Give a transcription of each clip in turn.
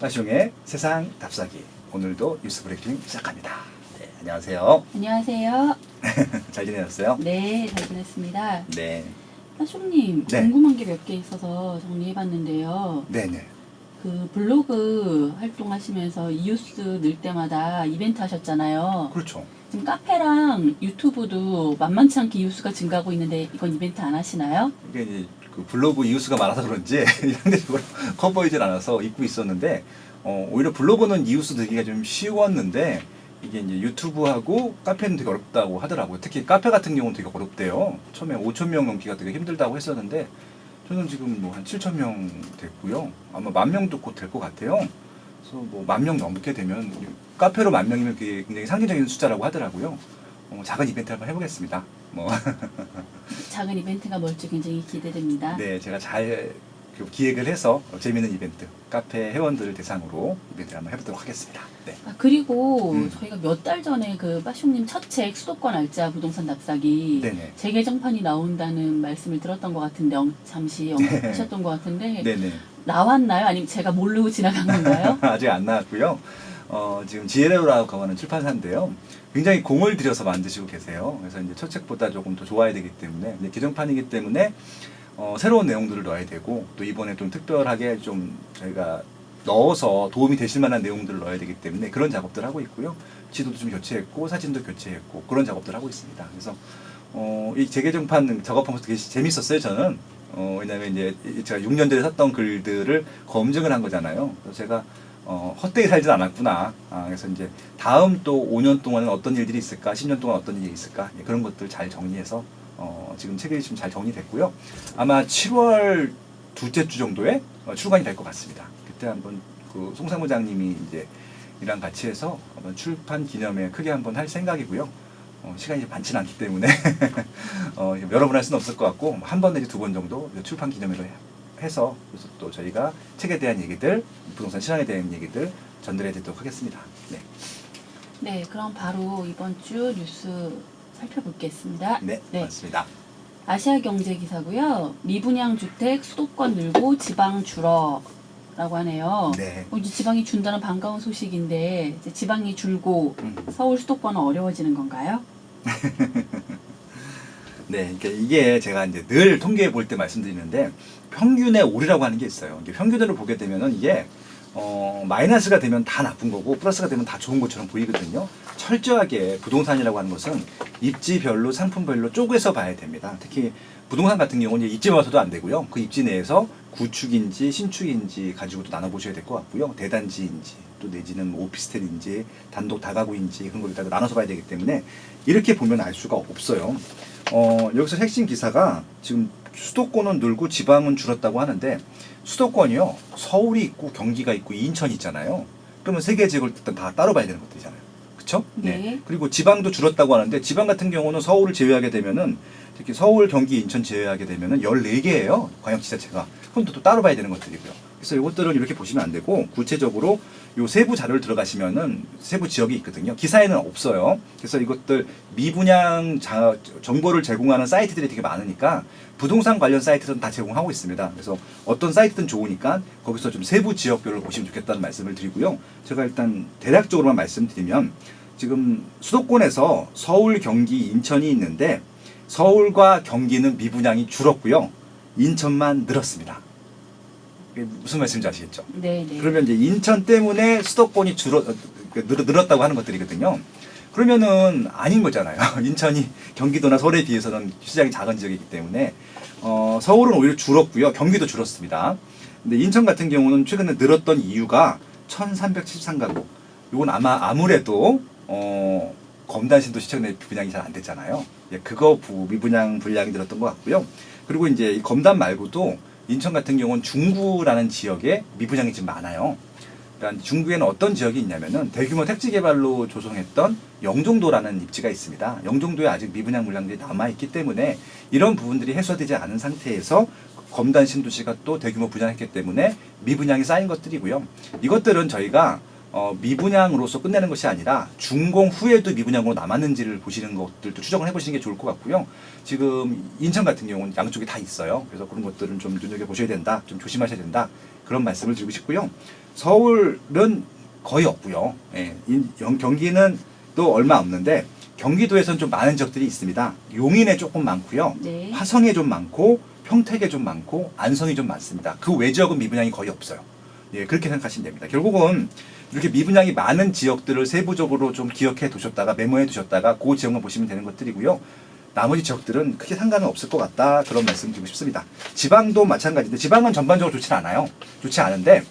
나중에 세상 답사기 오늘도 뉴스 브리핑 시작합니다. 네, 안녕하세요. 안녕하세요. 잘 지내셨어요? 네, 잘 지냈습니다. 네, 하쇼님 네. 궁금한 게 몇 개 있어서 정리해봤는데요. 네, 네. 그 블로그 활동하시면서 이유스 늘 때마다 이벤트 하셨잖아요. 그렇죠. 지금 카페랑 유튜브도 만만치 않게 이유수가 증가하고 있는데 이건 이벤트 안 하시나요? 이게 이제 그 블로그 이웃수가 많아서 그런지 상대적으로 커 보이질 않아서 잊고 있었는데 어, 오히려 블로그는 이웃수 들기가 좀 쉬웠는데 이게 이제 유튜브하고 카페는 되게 어렵다고 하더라고요. 특히 카페 같은 경우는 되게 어렵대요. 처음에 5천 명 넘기가 되게 힘들다고 했었는데 저는 지금 뭐 한 7천 명 됐고요. 아마 만 명도 곧 될 것 같아요. 그래서 뭐 만 명 넘게 되면 카페로 만 명이면 그게 굉장히 상징적인 숫자라고 하더라고요. 어, 작은 이벤트 한번 해보겠습니다. 뭐 작은 이벤트가 뭘지 굉장히 기대됩니다. 네, 제가 잘그 기획을 해서 재미있는 이벤트, 카페 회원들을 대상으로 이벤트를 한번 해보도록 하겠습니다. 네. 아, 그리고 음. 저희가 몇 달 전에 그 빠쇼님 첫 책 수도권 알짜 부동산 답사기 네네. 재개정판이 나온다는 말씀을 들었던 것 같은데 엉- 잠시 언급하셨던 것 같은데 네네. 나왔나요? 아니면 제가 모르고 지나간 건가요? 아직 안 나왔고요. 어, 지금 지혜레오라고 하는 출판사인데요. 굉장히 공을 들여서 만드시고 계세요. 그래서 이제 첫 책보다 조금 더 좋아야 되기 때문에, 이제 개정판이기 때문에 어, 새로운 내용들을 넣어야 되고, 또 이번에 좀 특별하게 좀 저희가 넣어서 도움이 되실 만한 내용들을 넣어야 되기 때문에 그런 작업들 하고 있고요. 지도도 좀 교체했고, 사진도 교체했고, 그런 작업들 하고 있습니다. 그래서 어, 이 재개정판 작업하면서 되게 재밌었어요, 저는. 어, 왜냐면 이제 이- 제가 6년 전에 썼던 글들을 검증을 한 거잖아요. 그래서 제가 어, 헛되게 살진 않았구나. 아, 그래서 이제 다음 또 5년 동안은 어떤 일들이 있을까, 10년 동안 어떤 일이 있을까, 예, 그런 것들 잘 정리해서 어, 지금 책이 좀잘 정리됐고요. 아마 7월 둘째 주 정도에 어, 출간이 될 것 같습니다. 그때 한번 그 송사무장님이 이제 이랑 같이 해서 한번 출판 기념회 크게 한번 할 생각이고요. 어, 시간이 많지는 않기 때문에 어, 여러 번 할 수는 없을 것 같고 한 번 내지 두 번 정도 출판 기념회로 해- 해서 그래서 또 저희가 책에 대한 얘기들, 부동산 시장에 대한 얘기들 전달해 드리도록 하겠습니다. 네, 네, 그럼 바로 이번 주 뉴스 살펴보겠습니다. 네, 맞습니다. 아시아 경제 기사고요. 미분양 주택 수도권 늘고 지방 줄어. 라고 하네요. 네, 어, 이제 지방이 준다는 반가운 소식인데 이제 지방이 줄고 음, 서울 수도권은 어려워지는 건가요? 네, 그러니까 이게 제가 이제 늘 통계해 볼 때 말씀드리는데 평균의 오류라고 하는 게 있어요. 이게 평균으로 보게 되면은 이게 어, 마이너스가 되면 다 나쁜 거고 플러스가 되면 다 좋은 것처럼 보이거든요. 철저하게 부동산이라고 하는 것은 입지별로 상품별로 쪼개서 봐야 됩니다. 특히 부동산 같은 경우는 이제 입지 봐서도 안 되고요. 그 입지 내에서 구축인지 신축인지 가지고도 나눠 보셔야 될 것 같고요. 대단지인지 또 내지는 뭐 오피스텔인지 단독 다가구인지 그런 걸다 나눠서 봐야 되기 때문에 이렇게 보면 알 수가 없어요. 어, 여기서 핵심 기사가 지금 수도권은 늘고 지방은 줄었다고 하는데 수도권이요 서울이 있고 경기가 있고 인천이 있잖아요. 그러면 세 개 지역을 일단 다 따로 봐야 되는 것들이잖아요. 그렇죠? 네. 그리고 지방도 줄었다고 하는데 지방 같은 경우는 서울을 제외하게 되면은 특히 서울, 경기, 인천 제외하게 되면은 14개예요. 광역지자체가. 그럼 또, 또 따로 봐야 되는 것들이고요. 그래서 이것들은 이렇게 보시면 안 되고 구체적으로 요 세부 자료를 들어가시면은 세부 지역이 있거든요. 기사에는 없어요. 그래서 이것들 미분양 자, 정보를 제공하는 사이트들이 되게 많으니까 부동산 관련 사이트는 다 제공하고 있습니다. 그래서 어떤 사이트든 좋으니까 거기서 좀 세부 지역별로 보시면 좋겠다는 말씀을 드리고요. 제가 일단 대략적으로만 말씀드리면 지금 수도권에서 서울, 경기, 인천이 있는데 서울과 경기는 미분양이 줄었고요. 인천만 늘었습니다. 무슨 말씀인지 아시겠죠? 네, 네. 그러면 이제 인천 때문에 수도권이 줄어 어, 그 늘- 늘었다고 하는 것들이거든요. 그러면은 아닌 거잖아요. 인천이 경기도나 서울에 비해서는 시장이 작은 지역이기 때문에 어, 서울은 오히려 줄었고요. 경기도 줄었습니다. 근데 인천 같은 경우는 최근에 늘었던 이유가 1,373가구. 이건 아마 아무래도 어, 검단 신도시 최근에 분양이 잘 안 됐잖아요. 예, 그거 부, 미분양 분량이 늘었던 것 같고요. 그리고 이제 이 검단 말고도 인천 같은 경우는 중구라는 지역에 미분양이 지금 많아요. 그러니까 중구에는 어떤 지역이 있냐면은 대규모 택지 개발로 조성했던 영종도라는 입지가 있습니다. 영종도에 아직 미분양 물량들이 남아 있기 때문에 이런 부분들이 해소되지 않은 상태에서 검단 신도시가 또 대규모 분양했기 때문에 미분양이 쌓인 것들이고요. 이것들은 저희가 어, 미분양으로서 끝내는 것이 아니라 준공 후에도 미분양으로 남았는지를 보시는 것들도 추정을 해보시는 게 좋을 것 같고요. 지금 인천 같은 경우는 양쪽이 다 있어요. 그래서 그런 것들은 좀 눈여겨 보셔야 된다, 좀 조심하셔야 된다 그런 말씀을 드리고 싶고요. 서울은 거의 없고요. 예, 인- 영- 경기는 또 얼마 없는데 경기도에서는 좀 많은 지역들이 있습니다. 용인에 조금 많고요. 네. 화성에 좀 많고 평택에 좀 많고 안성이 좀 많습니다. 그 외 지역은 미분양이 거의 없어요. 예, 그렇게 생각하시면 됩니다. 결국은 이렇게 미분양이 많은 지역들을 세부적으로 좀 기억해 두셨다가 메모해 두셨다가 그 지역만 보시면 되는 것들이고요. 나머지 지역들은 크게 상관은 없을 것 같다 그런 말씀 드리고 싶습니다. 지방도 마찬가지인데 지방은 전반적으로 좋지 않아요. 좋지 않은데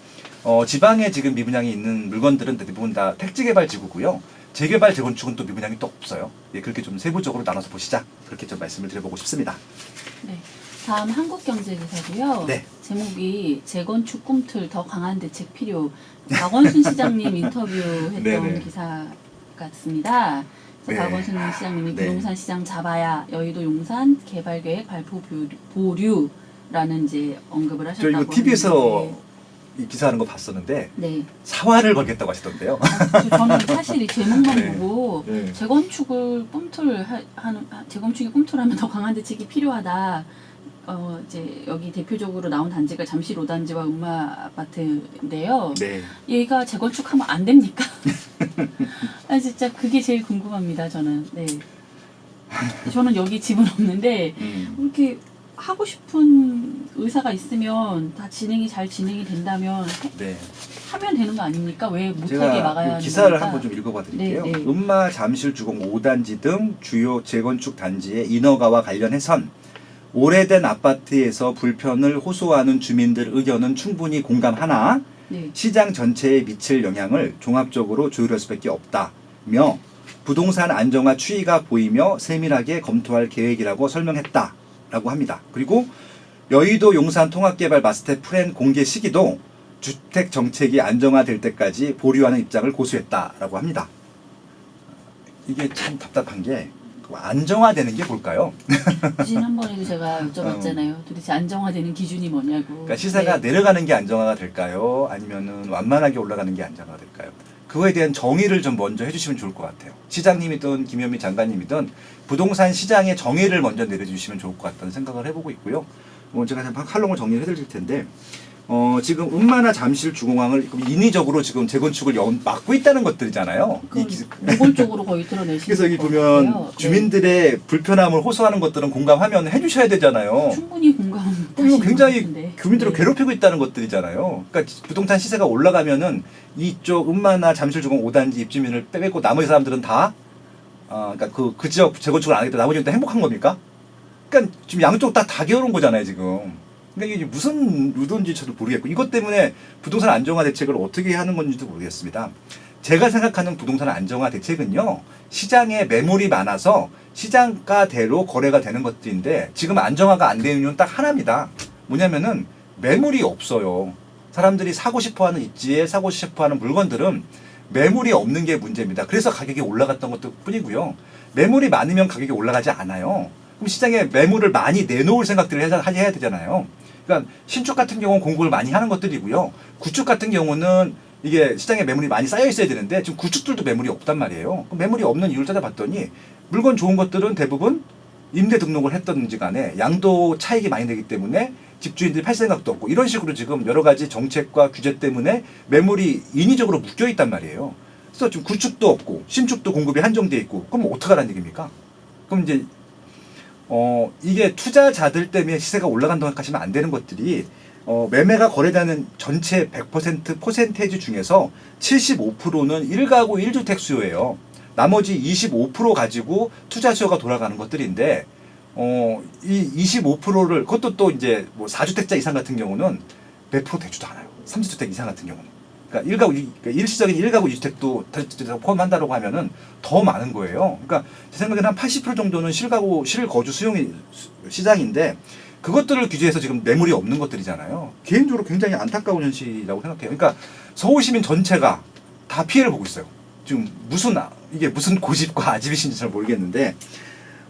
어, 지방에 지금 미분양이 있는 물건들은 대부분 다 택지개발 지구고요. 재개발 재건축은 또 미분양이 또 없어요. 예, 그렇게 좀 세부적으로 나눠서 보시자 그렇게 좀 말씀을 드려보고 싶습니다. 네. 다음 한국경제기사고요. 네. 제목이 재건축 꿈틀 더 강한 대책 필요. 박원순 시장님 인터뷰했던 네네. 기사 같습니다. 네. 박원순 시장님이 네. 부동산 시장 잡아야 여의도 용산 개발 계획 발표 보류- 보류라는 이제 언급을 저 하셨다고 이거 TV에서 하는데, 이 기사하는 거 봤었는데 네. 사활을 걸겠다고 하시던데요. 아, 저- 저는 사실 이 제목만 네. 보고 네. 재건축을 꿈틀 하, 하는 하- 재건축이 꿈틀하면 더 강한 대책이 필요하다. 어 이제 여기 대표적으로 나온 단지가 잠실 5단지와 음마 아파트인데요. 네. 얘가 재건축하면 안 됩니까? 아 진짜 그게 제일 궁금합니다. 저는 네. 저는 여기 집은 없는데 음. 이렇게 하고 싶은 의사가 있으면 다 진행이 잘 진행이 된다면 해- 네. 하면 되는 거 아닙니까? 왜 못하게 제가 막아야 이 하는 기사를 겁니까? 한번 좀 읽어봐 드릴게요. 네, 네. 음마 잠실 주공 5단지 등 주요 재건축 단지의 인허가와 관련해선 오래된 아파트에서 불편을 호소하는 주민들 의견은 충분히 공감하나 네. 시장 전체에 미칠 영향을 종합적으로 조율할 수밖에 없다며 부동산 안정화 추이가 보이며 세밀하게 검토할 계획이라고 설명했다라고 합니다. 그리고 여의도 용산 통합개발 마스터 플랜 공개 시기도 주택 정책이 안정화될 때까지 보류하는 입장을 고수했다라고 합니다. 이게 참 답답한 게 그 안정화되는 게 뭘까요? 지난번에도 제가 여쭤봤잖아요. 도대체 안정화되는 기준이 뭐냐고. 어. 그러니까 시세가 네. 내려가는 게 안정화가 될까요? 아니면은 완만하게 올라가는 게 안정화가 될까요? 그거에 대한 정의를 좀 먼저 해주시면 좋을 것 같아요. 시장님이든 김현미 장관님이든 부동산 시장의 정의를 먼저 내려주시면 좋을 것 같다는 생각을 해보고 있고요. 뭐 제가 칼럼을 정리를 해드릴 텐데 어, 지금 음마나 잠실 주공항을 인위적으로 지금 재건축을 연- 막고 있다는 것들이잖아요. 이 기- 노골적으로 거의 드러내시는 그래서 여기 것 보면 같아요. 주민들의 불편함을 호소하는 것들은 공감하면 해주셔야 되잖아요. 네. 충분히 공감. 어, 이거 굉장히 교민들을 네. 괴롭히고 있다는 것들이잖아요. 그러니까 부동산 시세가 올라가면은 이쪽 음마나 잠실 주공 5단지 입주민을 빼고 나머지 사람들은 다, 어, 그러니까 그, 그 지역 재건축을 안 하겠다. 나머지는 다 행복한 겁니까? 그러니까 지금 양쪽 다 다 게으른 거잖아요, 지금. 그러니까 이게 무슨 의도인지 저도 모르겠고 이것 때문에 부동산 안정화 대책을 어떻게 하는 건지도 모르겠습니다. 제가 생각하는 부동산 안정화 대책은요 시장에 매물이 많아서 시장가대로 거래가 되는 것들인데 지금 안정화가 안 되는 이유는 딱 하나입니다. 뭐냐면은 매물이 없어요. 사람들이 사고 싶어하는 입지에 사고 싶어하는 물건들은 매물이 없는 게 문제입니다. 그래서 가격이 올라갔던 것도 뿐이고요. 매물이 많으면 가격이 올라가지 않아요. 그럼 시장에 매물을 많이 내놓을 생각들을 해야 되잖아요. 그러니까 신축 같은 경우는 공급을 많이 하는 것들이고요. 구축 같은 경우는 이게 시장에 매물이 많이 쌓여 있어야 되는데 지금 구축들도 매물이 없단 말이에요. 매물이 없는 이유를 찾아봤더니 물건 좋은 것들은 대부분 임대 등록을 했던지 간에 양도 차익이 많이 되기 때문에 집주인들이 팔 생각도 없고 이런 식으로 지금 여러 가지 정책과 규제 때문에 매물이 인위적으로 묶여 있단 말이에요. 그래서 지금 구축도 없고 신축도 공급이 한정돼 있고 그럼 뭐 어떡하라는 얘기입니까? 그럼 이제 어 이게 투자자들 때문에 시세가 올라간다고 생각하시면 안 되는 것들이 어 매매가 거래되는 전체 100% 퍼센테이지 중에서 75%는 1가구 1주택 수요예요. 나머지 25% 가지고 투자 수요가 돌아가는 것들인데 어 이 25%를 그것도 또 이제 뭐 4주택자 이상 같은 경우는 몇 프로 되지도 않아요. 30주택 이상 같은 경우는. 그러니까 일가구 일- 그러니까 일시적인 일가구 이주택도 포함한다고 하면은 더 많은 거예요. 그러니까 제 생각에는 한 80% 정도는 실가구 실거주 수용이 수- 시장인데 그것들을 규제해서 지금 매물이 없는 것들이잖아요. 개인적으로 굉장히 안타까운 현실이라고 생각해요. 그러니까 서울 시민 전체가 다 피해를 보고 있어요. 지금 무슨 아- 이게 무슨 고집과 아집이신지 잘 모르겠는데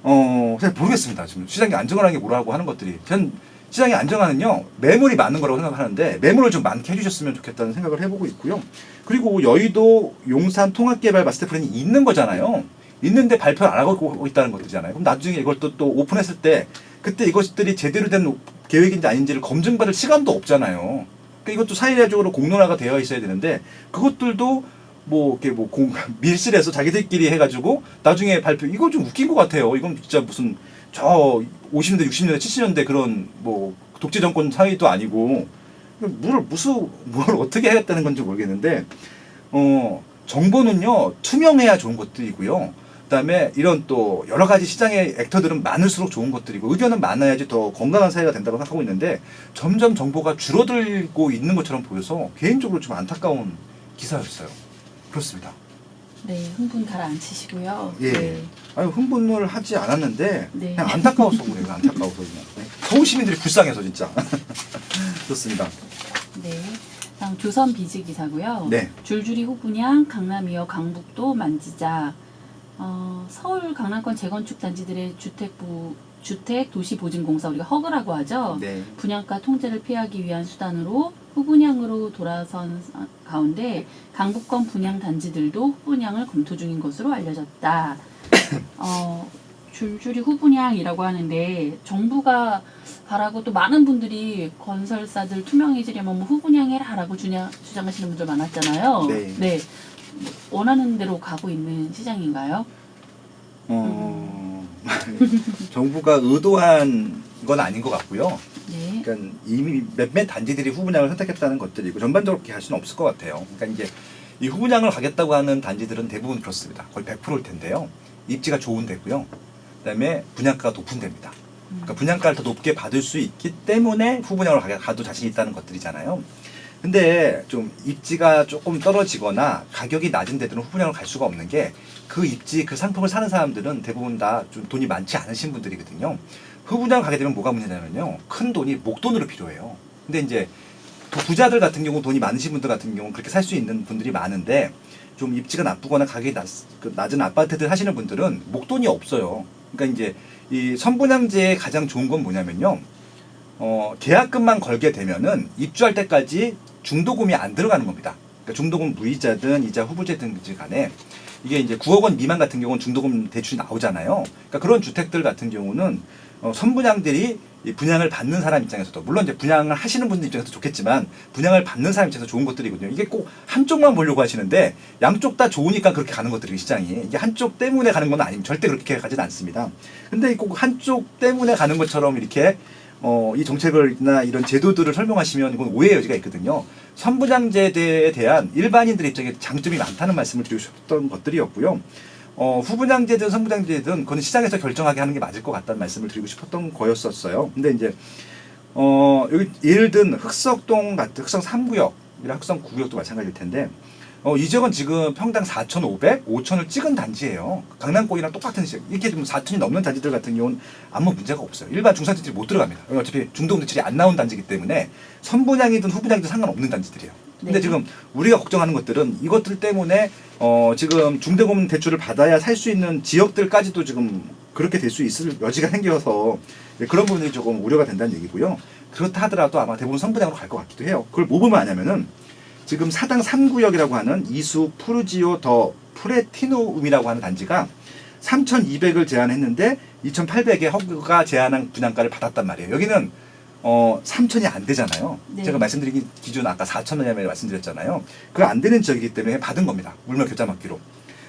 어, 잘 모르겠습니다. 지금 시장이 안정화라는 게 뭐라고 하는 것들이. 전 시장의 안정화는요 매물이 많은 거라고 생각하는데 매물을 좀 많게 해주셨으면 좋겠다는 생각을 해보고 있고요. 그리고 여의도 용산 통합개발 마스터 플랜이 있는 거잖아요. 있는데 발표를 안 하고 있다는 것들이잖아요. 그럼 나중에 이걸 또, 또 오픈했을 때 그때 이것들이 제대로 된 계획인지 아닌지를 검증받을 시간도 없잖아요. 그러니까 이것도 사회적으로 공론화가 되어 있어야 되는데 그것들도 뭐 이렇게 뭐 공, 밀실에서 자기들끼리 해가지고 나중에 발표 이거 좀 웃긴 것 같아요. 이건 진짜 무슨 저 50년대, 60년대, 70년대 그런 뭐 독재 정권 사회도 아니고 뭘 무슨 뭘 어떻게 해야겠다는 건지 모르겠는데 어 정보는요 투명해야 좋은 것들이고요. 그다음에 이런 또 여러 가지 시장의 액터들은 많을수록 좋은 것들이고 의견은 많아야지 더 건강한 사회가 된다고 생각하고 있는데 점점 정보가 줄어들고 있는 것처럼 보여서 개인적으로 좀 안타까운 기사였어요. 그렇습니다. 네, 흥분 가라앉히시고요. 예. 네. 아유 흥분을 하지 않았는데 네. 그냥 안타까워서 그래요. 안타까워서 그냥. 네. 서울 시민들이 불쌍해서 진짜. 좋습니다. 네. 다음 조선 비즈 기사고요. 네. 줄줄이 후분양, 강남 이어 강북도 만지자. 어, 서울 강남권 재건축 단지들의 주택 부 주택 도시 보증 공사 우리가 허그라고 하죠. 네. 분양가 통제를 피하기 위한 수단으로 후분양으로 돌아선 가운데 강북권 분양 단지들도 후분양을 검토 중인 것으로 알려졌다. 어, 줄줄이 후분양이라고 하는데 정부가 바라고 또 많은 분들이 건설사들 투명해지려면 뭐 후분양해라라고 주냐, 주장하시는 분들 많았잖아요. 네. 뭐 원하는 대로 가고 있는 시장인가요? 어, 정부가 의도한 건 아닌 것 같고요. 네. 그러니까 이미 몇몇 단지들이 후분양을 선택했다는 것들이고 전반적으로 그렇게 할 수는 없을 것 같아요. 그러니까 이제 이 후분양을 가겠다고 하는 단지들은 대부분 그렇습니다. 거의 100%일 텐데요. 입지가 좋은 데고요. 그다음에 분양가가 높은 데입니다. 그러니까 분양가를 더 높게 받을 수 있기 때문에 후분양을 가- 가도 자신 있다는 것들이잖아요. 근데 좀 입지가 조금 떨어지거나 가격이 낮은 데들은 후분양을 갈 수가 없는 게 그 입지 그 상품을 사는 사람들은 대부분 다 좀 돈이 많지 않으신 분들이거든요. 후분양 가게 되면 뭐가 문제냐면요. 큰 돈이 목돈으로 필요해요. 근데 이제 또 부자들 같은 경우 돈이 많으신 분들 같은 경우는 그렇게 살 수 있는 분들이 많은데 좀 입지가 나쁘거나 가격이 낮, 그 낮은 아파트들 하시는 분들은 목돈이 없어요. 그러니까 이제 이 선분양제의 가장 좋은 건 뭐냐면요. 어, 계약금만 걸게 되면은 입주할 때까지 중도금이 안 들어가는 겁니다. 그러니까 중도금 무이자든 이자 후불제든지 간에 이게 이제 9억 원 미만 같은 경우는 중도금 대출이 나오잖아요. 그러니까 그런 주택들 같은 경우는 어, 선분양들이 이 분양을 받는 사람 입장에서도 물론 이제 분양을 하시는 분들 입장에서 좋겠지만 분양을 받는 사람 입장에서 좋은 것들이거든요. 이게 꼭 한쪽만 보려고 하시는데 양쪽 다 좋으니까 그렇게 가는 것들이 시장이 이게 한쪽 때문에 가는 건 아닙니다. 절대 그렇게 가지는 않습니다. 근데 꼭 한쪽 때문에 가는 것처럼 이렇게 어, 이 정책을나 이런 제도들을 설명하시면 이건 오해의 여지가 있거든요. 선분양제에 대한 일반인들의 입장에 장점이 많다는 말씀을 드리고 싶었던 것들이었고요. 어, 후분양제든 선분양제든 그건 시장에서 결정하게 하는 게 맞을 것 같다는 말씀을 드리고 싶었던 거였었어요. 근데 이제 어, 여기 예를 든 흑석동 같은 흑성 3구역이랑 흑성 9구역도 마찬가지일 텐데 어, 이 지역은 지금 평당 4,500, 5,000을 찍은 단지예요. 강남권이랑 똑같은 시역. 이렇게 좀 4,000이 넘는 단지들 같은 경우는 아무 문제가 없어요. 일반 중산층들이 못 들어갑니다. 어차피 중도금 대출이 안 나온 단지이기 때문에 선분양이든 후분양이든 상관없는 단지들이에요. 근데 네. 지금 우리가 걱정하는 것들은 이것들 때문에 어, 지금 중대금 대출을 받아야 살 수 있는 지역들까지도 지금 그렇게 될 수 있을 여지가 생겨서 네, 그런 부분이 조금 우려가 된다는 얘기고요. 그렇다 하더라도 아마 대부분 선분양으로 갈 것 같기도 해요. 그걸 뭐 보면 아냐면은 지금 사당 3구역이라고 하는 이수 푸르지오 더 프레티노움이라고 하는 단지가 3,200을 제안했는데 2,800의 허그가 제안한 분양가를 받았단 말이에요. 여기는 어 3천이 안 되잖아요. 네. 제가 말씀드린 기준 아까 4천 원이라고 말씀드렸잖아요. 그거 안 되는 지역이기 때문에 받은 겁니다. 물며 교자 맡기로.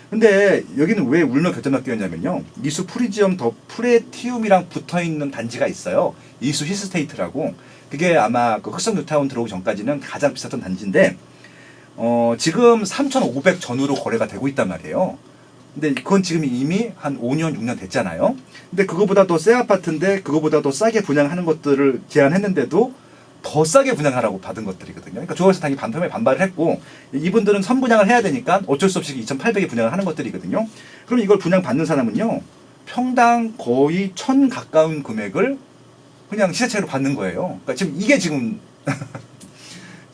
근데 여기는 왜 울며 교자 맡기였냐면요. 이수 프리지엄 더 프레티움이랑 붙어 있는 단지가 있어요. 이수 히스테이트라고. 그게 아마 그 흑성 뉴타운 들어오기 전까지는 가장 비쌌던 단지인데 어 지금 3,500 전후로 거래가 되고 있단 말이에요. 근데 그건 지금 이미 한 5년, 6년 됐잖아요. 근데 그거보다 더 새 아파트인데 그거보다 더 싸게 분양하는 것들을 제안했는데도 더 싸게 분양하라고 받은 것들이거든요. 그러니까 조합에서 당연히 반품에 반발을 했고 이분들은 선분양을 해야 되니까 어쩔 수 없이 2,800에 분양을 하는 것들이거든요. 그럼 이걸 분양 받는 사람은요. 평당 거의 천 가까운 금액을 그냥 시세차로 받는 거예요. 그러니까 지금 이게 지금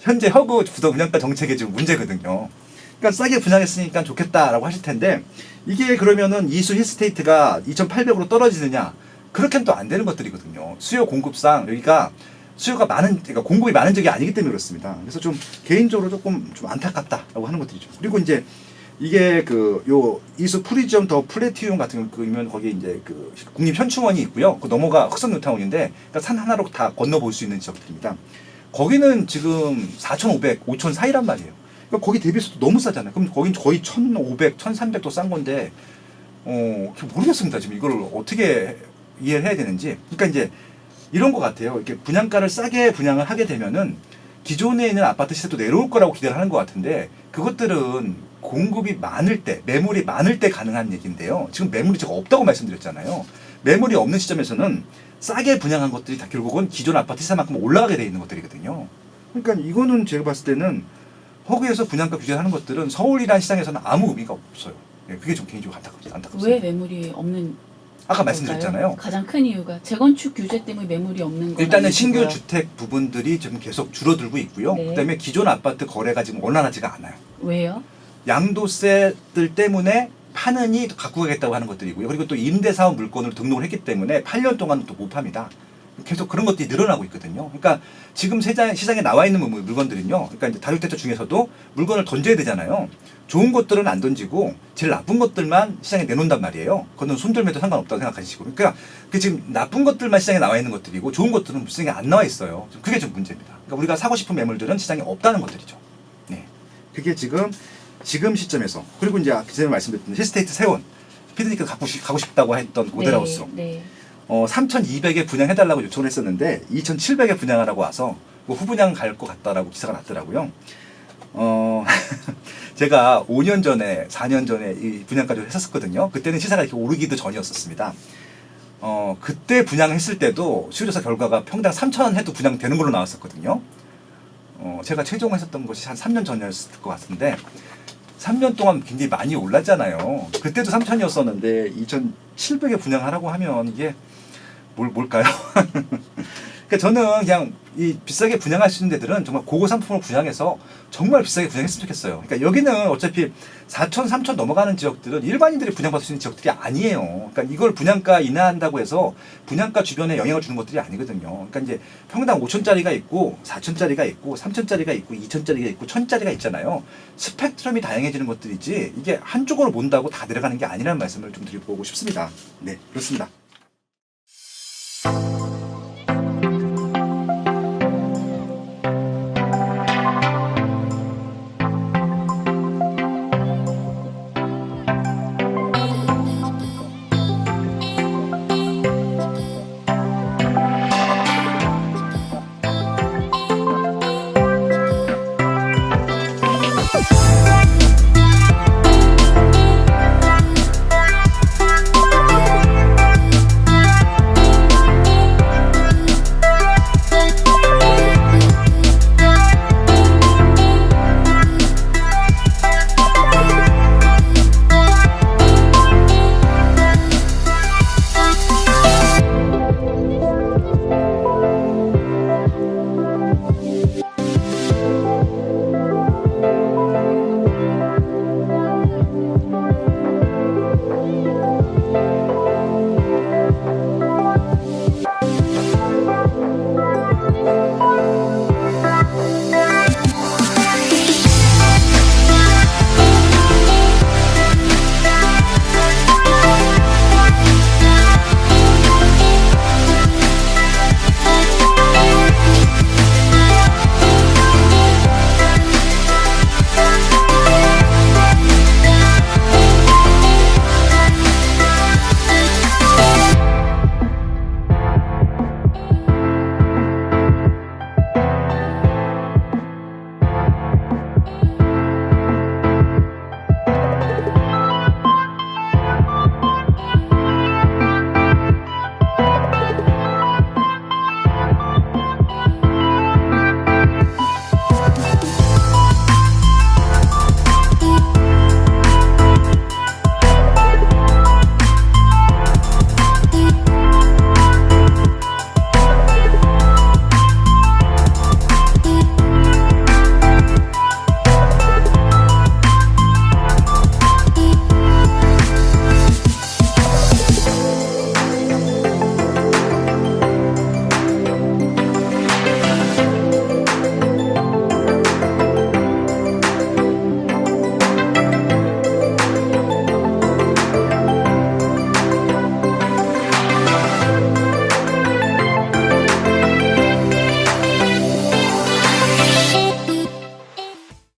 현재 허그 부도 분양가 정책의 지금 문제거든요. 그러니까 싸게 분양했으니까 좋겠다라고 하실 텐데 이게 그러면은 이수 힐스테이트가 2,800으로 떨어지느냐? 그렇게는 또 안 되는 것들이거든요. 수요 공급상 여기가 수요가 많은 그러니까 공급이 많은 적이 아니기 때문에 그렇습니다. 그래서 좀 개인적으로 조금 좀 안타깝다라고 하는 것들이죠. 그리고 이제 이게 그 요 이수 프리지엄 더 플래티움 같은 거면 거기 이제 그 국립 현충원이 있고요. 그 넘어가 흑성 뉴타운인데 그러니까 산 하나로 다 건너 볼 수 있는 지역들입니다. 거기는 지금 4,500, 5,000 사이란 말이에요. 거기 대비해서 도 너무 싸잖아요. 그럼 거긴 거의 1,500, 1,300도 싼 건데 어 모르겠습니다. 지금 이걸 어떻게 이해를 해야 되는지. 그러니까 이제 이런 것 같아요. 이렇게 분양가를 싸게 분양을 하게 되면은 기존에 있는 아파트 시세도 내려올 거라고 기대를 하는 것 같은데 그것들은 공급이 많을 때, 매물이 많을 때 가능한 얘기인데요. 지금 매물이 제가 없다고 말씀드렸잖아요. 매물이 없는 시점에서는 싸게 분양한 것들이 다 결국은 기존 아파트 시세만큼 올라가게 돼 있는 것들이거든요. 그러니까 이거는 제가 봤을 때는 허그에서 분양가 규제하는 것들은 서울이라는 시장에서는 아무 의미가 없어요. 예, 그게 좀 개인적으로 안타깝- 안타깝습니다. 왜 매물이 없는 아까? 말씀드렸잖아요. 가장 큰 이유가 재건축 규제 때문에 매물이 없는 거 일단은 신규 주택 부분들이 지금 계속 줄어들고 있고요. 네. 그다음에 기존 아파트 거래가 지금 원활하지가 않아요. 왜요? 양도세들 때문에 파느니 갖고 가겠다고 하는 것들이고요. 그리고 또 임대사업 물건을 등록을 했기 때문에 8년 동안 또못 팝니다. 계속 그런 것들이 늘어나고 있거든요. 그러니까 지금 세장, 시장에 나와 있는 물- 물건들은요. 그러니까 이제 다주택자 중에서도 물건을 던져야 되잖아요. 좋은 것들은 안 던지고 제일 나쁜 것들만 시장에 내놓는단 말이에요. 그거는 손들매도 상관없다고 생각하시고. 그러니까 그 지금 나쁜 것들만 시장에 나와 있는 것들이고 좋은 것들은 시장에 안 나와 있어요. 그게 좀 문제입니다. 그러니까 우리가 사고 싶은 매물들은 시장에 없다는 것들이죠. 네. 그게 지금 지금 시점에서 그리고 이제 아까 전에 말씀드렸던 힐스테이트 세원 피디님께서 갖고 싶- 가고 싶다고 했던 모델하우스로 네, 네. 어, 3,200에 분양해달라고 요청을 했었는데 2,700에 분양하라고 와서 뭐 후분양 갈 것 같다라고 기사가 났더라고요. 어, 제가 5년 전에 4년 전에 이 분양까지 했었거든요. 그때는 시세가 이렇게 오르기도 전이었었습니다. 어, 그때 분양했을 때도 수요조사 결과가 평당 3,000원 해도 분양되는 걸로 나왔었거든요. 어, 제가 최종 했었던 것이 한 3년 전이었을 것 같은데 3년 동안 굉장히 많이 올랐잖아요. 그때도 3천이었었는데 2,700에 분양하라고 하면 이게 뭘 뭘까요? 그러니까 저는 그냥 이 비싸게 있는 데들은 정말 고급 상품을 분양해서 정말 비싸게 분양했으면 좋겠어요. 그러니까 여기는 어차피 4천, 3천 넘어가는 지역들은 일반인들이 분양받을 수 있는 지역들이 아니에요. 그러니까 이걸 분양가 인하한다고 해서 분양가 주변에 영향을 주는 것들이 아니거든요. 그러니까 이제 평당 5천짜리가 있고 4천짜리가 있고 3천짜리가 있고 2천짜리가 있고 1천짜리가 있잖아요. 스펙트럼이 다양해지는 것들이지 이게 한쪽으로 본다고 다 내려가는 게 아니라는 말씀을 좀 드리고 싶습니다. 네, 그렇습니다.